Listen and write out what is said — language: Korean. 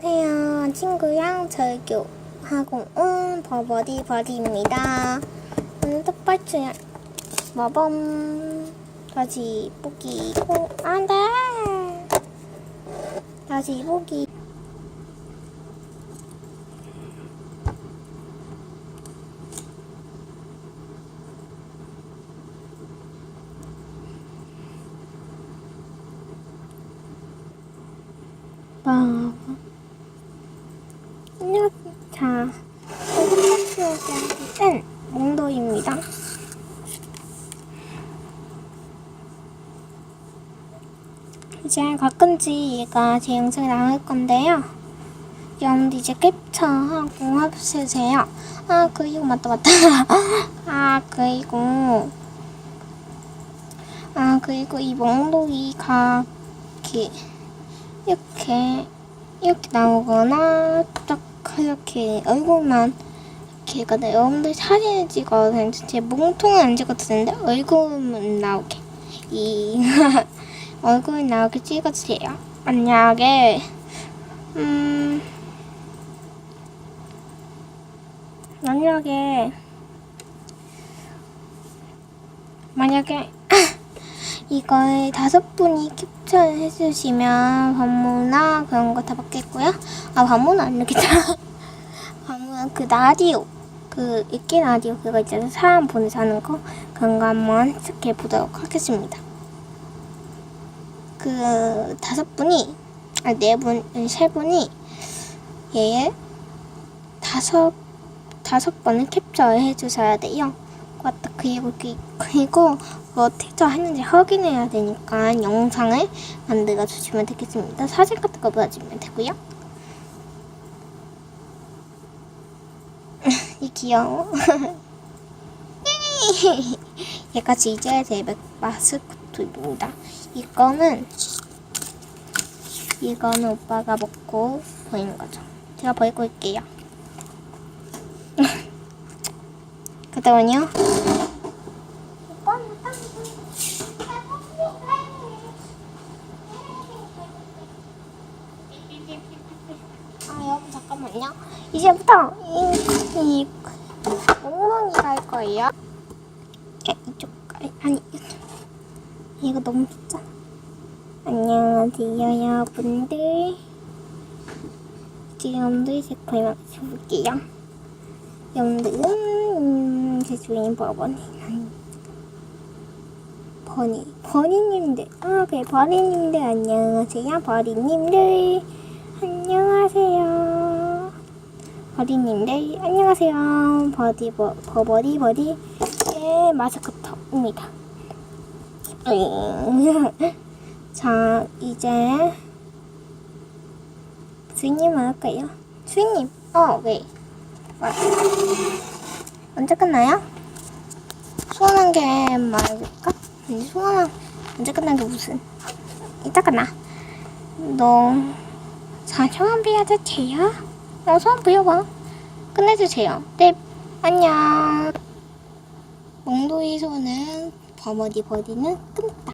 안녕하세요. 친구랑 절교하고 온 버버디 버디입니다. 오늘 첫 번째 마범 다시 보기 고 안 돼 다시 보기. 마범 안녕 자 오늘 땐 몽도입니다. 이제 가끔씩 얘가 제 영상에 나올 건데요. 여러분들 이제 캡처하고 해주세요. 아 그리고 맞다 맞다. 아 그리고 아 그리고 이 몽도이가 이렇게 이렇게 이렇게 나오거나 딱 이렇게 얼굴만 이렇게 가다 여러분들 사진을 찍어도 되는데 제 몸통은 안 찍어도 되는데 얼굴만 나오게 이 얼굴 나오게 찍어주세요 만약에 음 만약에 만약에 이걸 다섯 분이 캡처를 해주시면 반문이나 그런 거 다 받겠고요. 아 반문은 안 넣겠다. 반문은 그 라디오 그 읽기 라디오 그거 있잖아요. 사람 보내서 하는 거 그런 거 한번 해석해 보도록 하겠습니다. 그 다섯 분이 아 네 분 세 분이 얘 다섯 다섯 번을 캡처를 해주셔야 돼요. 맞다. 그리고 그- 그리고 그거 캡처했는지 확인해야 되니까 영상을 만들어 주시면 되겠습니다. 사진 같은 거 보여주면 되고요. 이 귀여워. 얘가 이제 제 맥- 마스코트입니다. 이거는 이거는 오빠가 먹고 보이는 거죠. 제가 버리고 올게요. 그동안요. 아 잠깐만요. 이제부터 이, 이 엉덩이 갈 거예요. 야, 이쪽 아니, 이거 너무 진짜. 안녕하세요 여러분들. 이제 제 거만 해볼게요. 여러분들은 음, 제 주인 버버니 버니 버니님들 아 그래 버니님들 안녕하세요 버니님들 안녕하세요 버디님들 안녕하세요 버디 버, 버 버디 버디 의 마스코트입니다 으잉. 자 이제 주인님 할까요? 주인님 어왜 언제 끝나요? 소원한 게 말해볼까? 아니 소원한 언제 끝난 게 무슨 이따 끝나 너 자, 소원 빌어도 돼요? 어, 소원 빌어봐. 끝내주세요. 네, 안녕. 몽도이 소원은 버버디 버디는 끝났다.